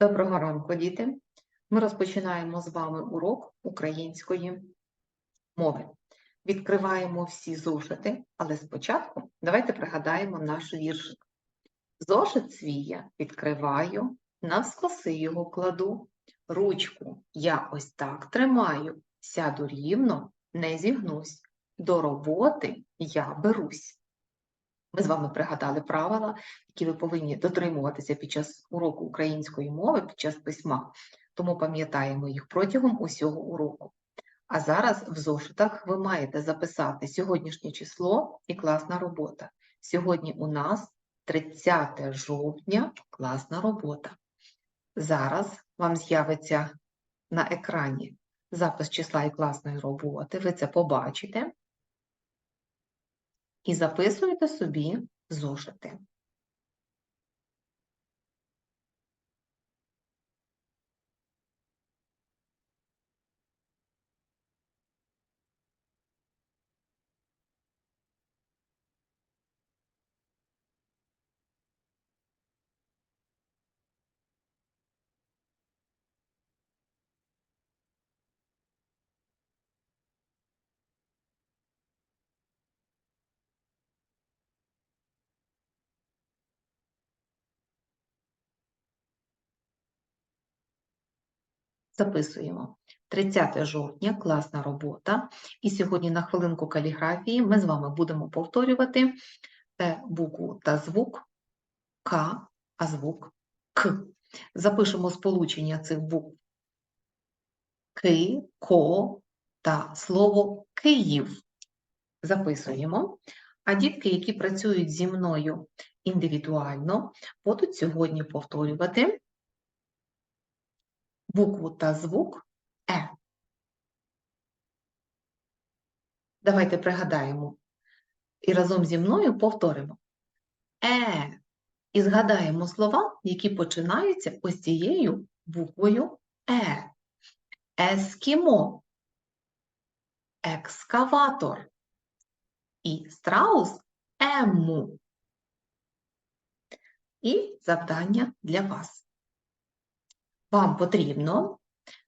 Доброго ранку, діти! Ми розпочинаємо з вами урок української мови. Відкриваємо всі зошити, але спочатку давайте пригадаємо наш віршик. Зошит свій я відкриваю, навскоси його кладу, ручку я ось так тримаю, сяду рівно, не зігнусь, до роботи я берусь. Ми з вами пригадали правила, які ви повинні дотримуватися під час уроку української мови, під час письма, тому пам'ятаємо їх протягом усього уроку. А зараз в зошитах ви маєте записати сьогоднішнє число і класна робота. Сьогодні у нас 30 жовтня класна робота. Зараз вам з'явиться на екрані запис числа і класної роботи, ви це побачите і записуєте собі зошити. Записуємо. 30 жовтня, класна робота. І сьогодні на хвилинку каліграфії ми з вами будемо повторювати е, букву та звук К, а звук К. Запишемо сполучення цих букв Ки, Ко та слово Київ. Записуємо. А дітки, які працюють зі мною індивідуально, будуть сьогодні повторювати букву та звук Е. Давайте пригадаємо і разом зі мною повторимо Е. І згадаємо слова, які починаються ось цією буквою Е. Ескімо, екскаватор і страус ему. І завдання для вас вам потрібно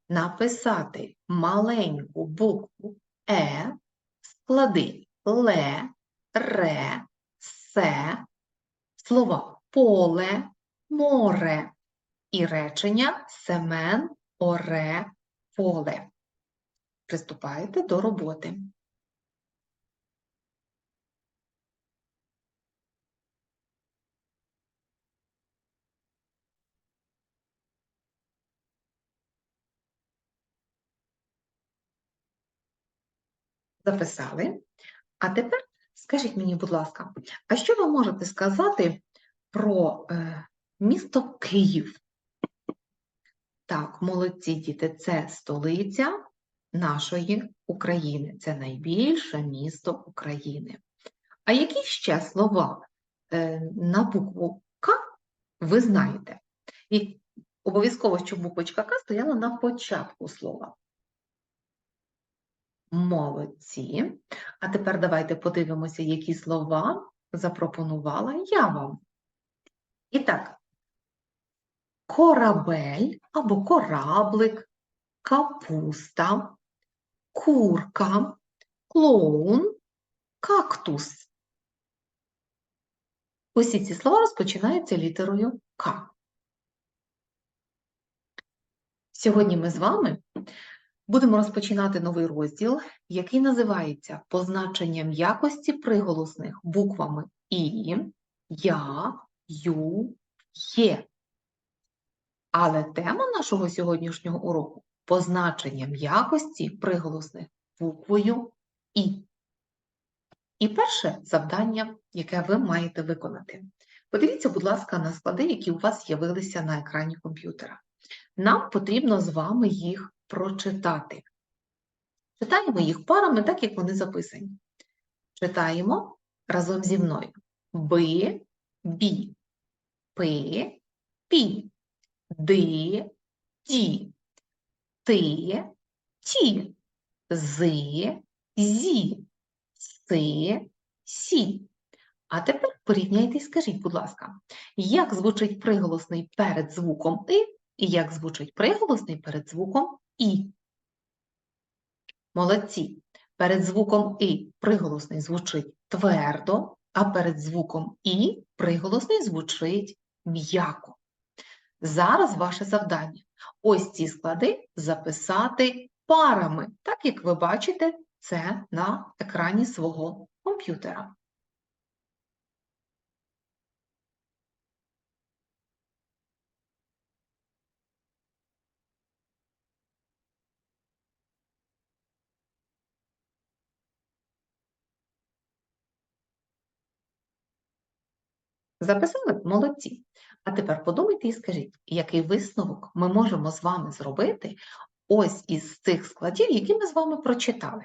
написати маленьку букву Е, склади ле, ре, се, слова поле, море і речення Семен, оре, поле. Приступаєте до роботи. Записали. А тепер скажіть мені, будь ласка, а що ви можете сказати про е, місто Київ? Так, молодці діти, це столиця нашої України, це найбільше місто України. А які ще слова е, на букву К ви знаєте? І обов'язково, щоб буквочка К стояла на початку слова. Молодці. А тепер давайте подивимося, які слова запропонувала я вам. І так, корабель або кораблик, капуста, курка, клоун, кактус. Усі ці слова розпочинаються літерою К. Сьогодні ми з вами Будемо розпочинати новий розділ, який називається Позначенням якості приголосних буквами І, Я, Ю, Є. Але тема нашого сьогоднішнього уроку позначенням якості приголосних буквою І. І перше завдання, яке ви маєте виконати. Подивіться, будь ласка, на склади, які у вас з'явилися на екрані комп'ютера. Нам потрібно з вами їх прочитати. Читаємо їх парами, так як вони записані. Читаємо разом зі мною. Би, бі, пи, пі, ди, ді, ти, ті, зи, зі, си, сі. А тепер порівняйте і скажіть, будь ласка, як звучить приголосний перед звуком И і як звучить приголосний перед звуком І. Молодці. Перед звуком І приголосний звучить твердо, а перед звуком І приголосний звучить м'яко. Зараз ваше завдання ось ці склади записати парами, так як ви бачите це на екрані свого комп'ютера. Записали? Молодці. А тепер подумайте і скажіть, який висновок ми можемо з вами зробити ось із цих складів, які ми з вами прочитали.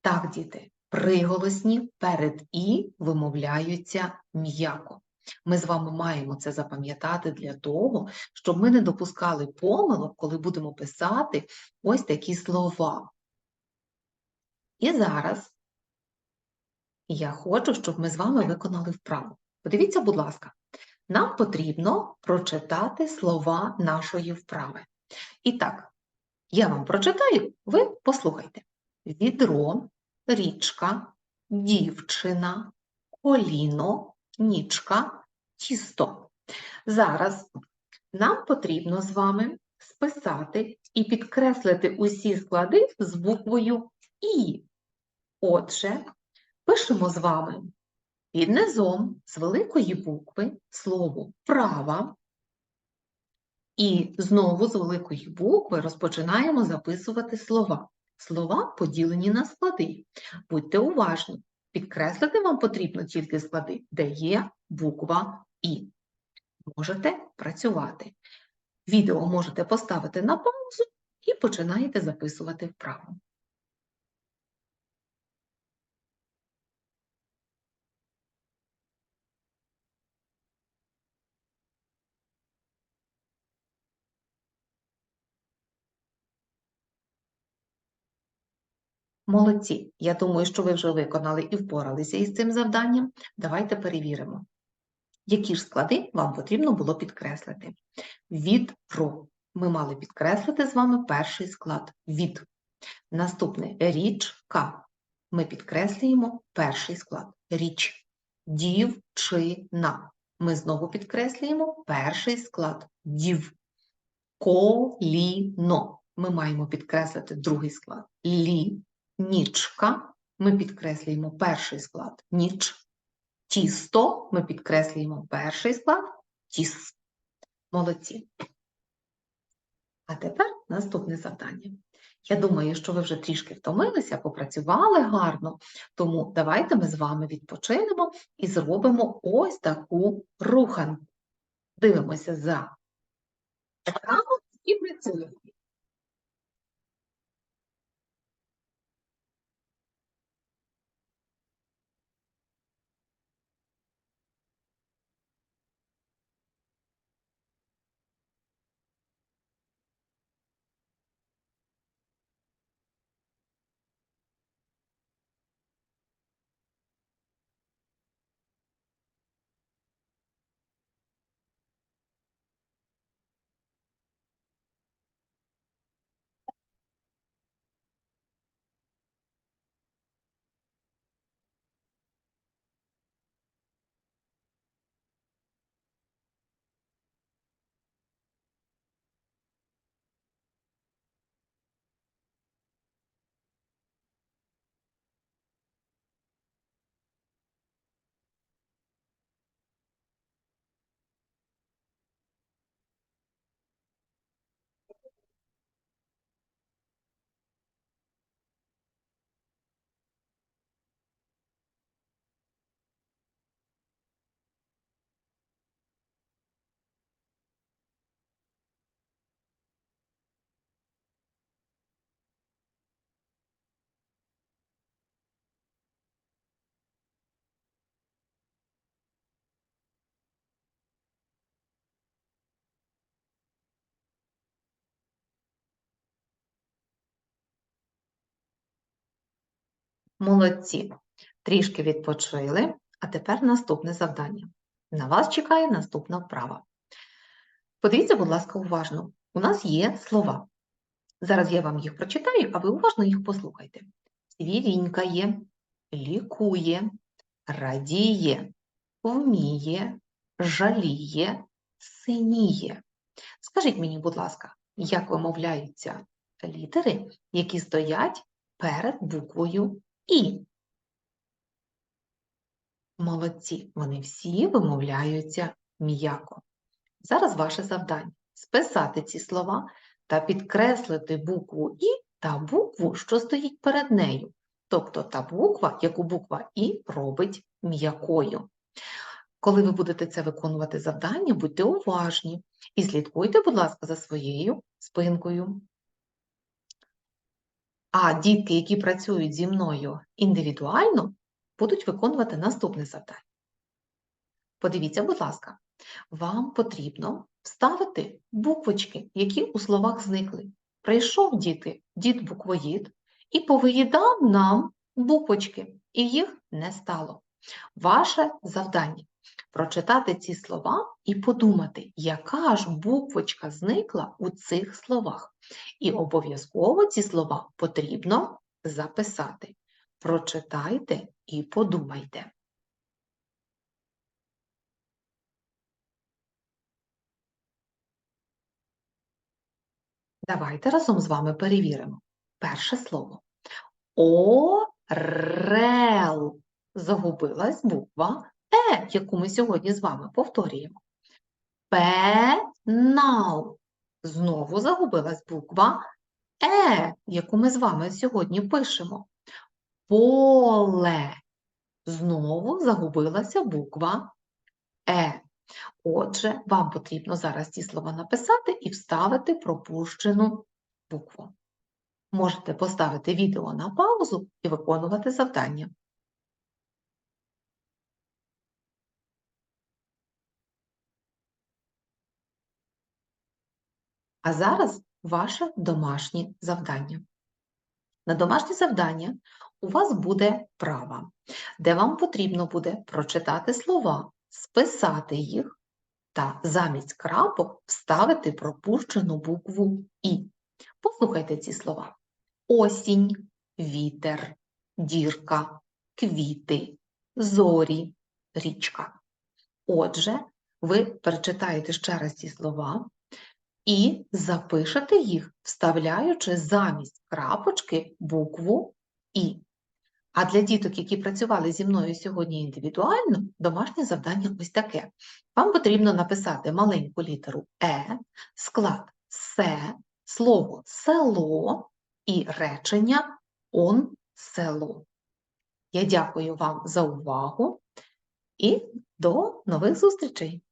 Так, діти, приголосні перед І вимовляються м'яко. Ми з вами маємо це запам'ятати для того, щоб ми не допускали помилок, коли будемо писати ось такі слова. І зараз я хочу, щоб ми з вами виконали вправу. Подивіться, будь ласка, нам потрібно прочитати слова нашої вправи. І так, я вам прочитаю, ви послухайте. Відро, річка, дівчина, коліно, нічка, тісто. Зараз нам потрібно з вами списати і підкреслити усі склади з буквою І. Отже, пишемо з вами під низом з великої букви слово права. І знову з великої букви розпочинаємо записувати слова. Слова поділені на склади. Будьте уважні, підкреслити вам потрібно тільки склади, де є буква І. Можете працювати. Відео можете поставити на паузу і починаєте записувати вправо. Молодці. Я думаю, що ви вже виконали і впоралися із цим завданням. Давайте перевіримо, які ж склади вам потрібно було підкреслити. Від ро. Ми мали підкреслити з вами перший склад від. Наступне річка. Ми підкреслюємо перший склад річ. Дівчина. Ми знову підкреслюємо перший склад дів. Коліно. Ми маємо підкреслити другий склад лі нічка, ми підкреслюємо перший склад ніч, тісто, ми підкреслюємо перший склад тіс. Молодці. А тепер наступне завдання. Я думаю, що ви вже трішки втомилися, попрацювали гарно, тому давайте ми з вами відпочинемо і зробимо ось таку руханку. Дивимося за екраном і працюємо. Молодці. Трішки відпочили, а тепер наступне завдання. На вас чекає наступна вправа. Подивіться, будь ласка, уважно. У нас є слова. Зараз я вам їх прочитаю, а ви уважно їх послухайте. Свірінькає, лікує, радіє, вміє, жаліє, синіє. Скажіть мені, будь ласка, як вимовляються літери, які стоять перед буквою І? Молодці, вони всі вимовляються м'яко. Зараз ваше завдання списати ці слова та підкреслити букву І та букву, що стоїть перед нею. Тобто та буква, яку буква І робить м'якою. Коли ви будете це виконувати завдання, будьте уважні і слідкуйте, будь ласка, за своєю спинкою. А дітки, які працюють зі мною індивідуально, будуть виконувати наступне завдання. Подивіться, будь ласка, вам потрібно вставити буквочки, які у словах зникли. Прийшов діти, дід буквоїд, і повиїдав нам буквочки, і їх не стало. Ваше завдання прочитати ці слова і подумати, яка ж буквочка зникла у цих словах. І обов'язково ці слова потрібно записати. Прочитайте і подумайте. Давайте разом з вами перевіримо. Перше слово. Орел. Загубилась буква Е, яку ми сьогодні з вами повторюємо. Пенал. Знову загубилась буква Е, яку ми з вами сьогодні пишемо. Поле. Знову загубилася буква Е. Отже, вам потрібно зараз ці слова написати і вставити пропущену букву. Можете поставити відео на паузу і виконувати завдання. А зараз ваше домашнє завдання. На домашнє завдання у вас буде права, де вам потрібно буде прочитати слова, списати їх та замість крапок вставити пропущену букву І. Послухайте ці слова: осінь, вітер, дірка, квіти, зорі, річка. Отже, ви перечитаєте ще раз ці слова і запишете їх, вставляючи замість крапочки букву І. А для діток, які працювали зі мною сьогодні індивідуально, домашнє завдання ось таке. Вам потрібно написати маленьку літеру Е, склад Се, слово село і речення он село. Я дякую вам за увагу і до нових зустрічей!